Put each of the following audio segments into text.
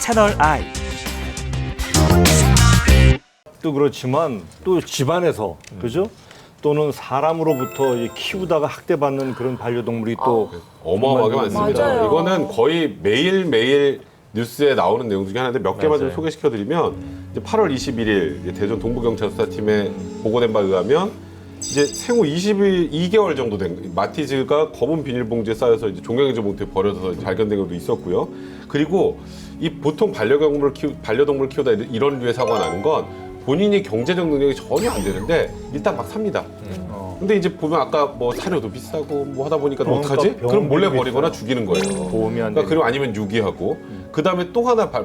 채널 I. 또 그렇지만 또 집안에서 그죠? 또는 사람으로부터 이 키우다가 학대받는 그런 반려동물이 또 어마어마하게 정말 많습니다. 맞아요. 이거는 거의 매일 매일 뉴스에 나오는 내용 중에 하나인데 몇 개만 좀 맞아요. 소개시켜드리면 이제 8월 21일 이제 대전 동부경찰서팀에 보고된 바에 의하면 이제 생후 22개월 정도 된 마티즈가 검은 비닐봉지에 쌓여서 이제 종량제 봉투에 버려져서 발견된 것도 있었고요. 그리고 이 보통 반려동물을 키우 반려동물을 키우다 이런 류의 사고가 나는 건 본인이 경제적 능력이 전혀 안 되는데 일단 막 삽니다. 어. 근데 이제 보면 아까 뭐 사료도 비싸고 뭐 하다 보니까 어떡하지? 그럼 몰래 버리거나 비싸요. 죽이는 거예요. 보험이 안 그러니까. 그리고 아니면 유기하고 그 다음에 또 하나 발,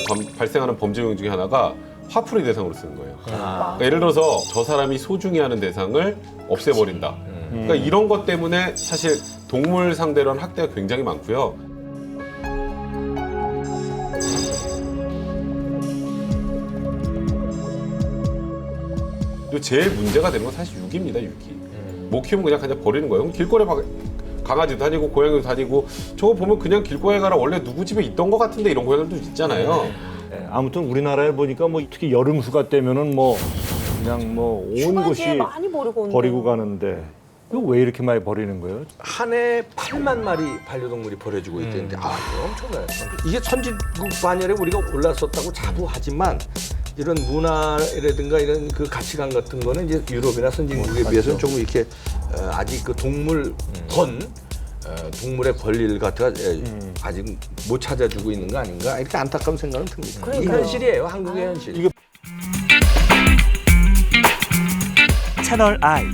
생하는 범죄 용 중에 하나가 화풀이 대상으로 쓰는 거예요. 그러니까 예를 들어서 저 사람이 소중히 하는 대상을 없애버린다. 그러니까 이런 것 때문에 사실 동물 상대로 한 학대가 굉장히 많고요. 그리고 제일 문제가 되는 건 사실 유기입니다, 유기. 못 키우면 그냥 그냥 버리는 거예요. 그럼 길거리에 막 강아지도 다니고 고양이도 다니고 저거 보면 그냥 길고양이 가라 원래 누구 집에 있던 것 같은데 이런 고양이들도 있잖아요. 예, 아무튼 우리나라에 보니까 뭐 특히 여름 휴가 때면은 뭐 그냥 뭐 온 휴가지에 곳이 많이 버리고 온대요. 버리고 가는데 이거 왜 이렇게 많이 버리는 거예요? 한 해 8만 마리 반려동물이 버려지고 있다는데 아 이거 엄청나요. 이게 선진국 반열에 우리가 올랐었다고 자부하지만 이런 문화라든가 이런 그 가치관 같은 거는 이제 유럽이나 선진국에 비해서는 조금 이렇게 어, 아직 그 동물 건 어, 동물의 권리를 갖다가 에, 아직 못 찾아주고 있는 거 아닌가 이렇게 안타까운 생각은 듭니다. 이게 그러니까요. 현실이에요, 한국의 현실. 이게 채널 I.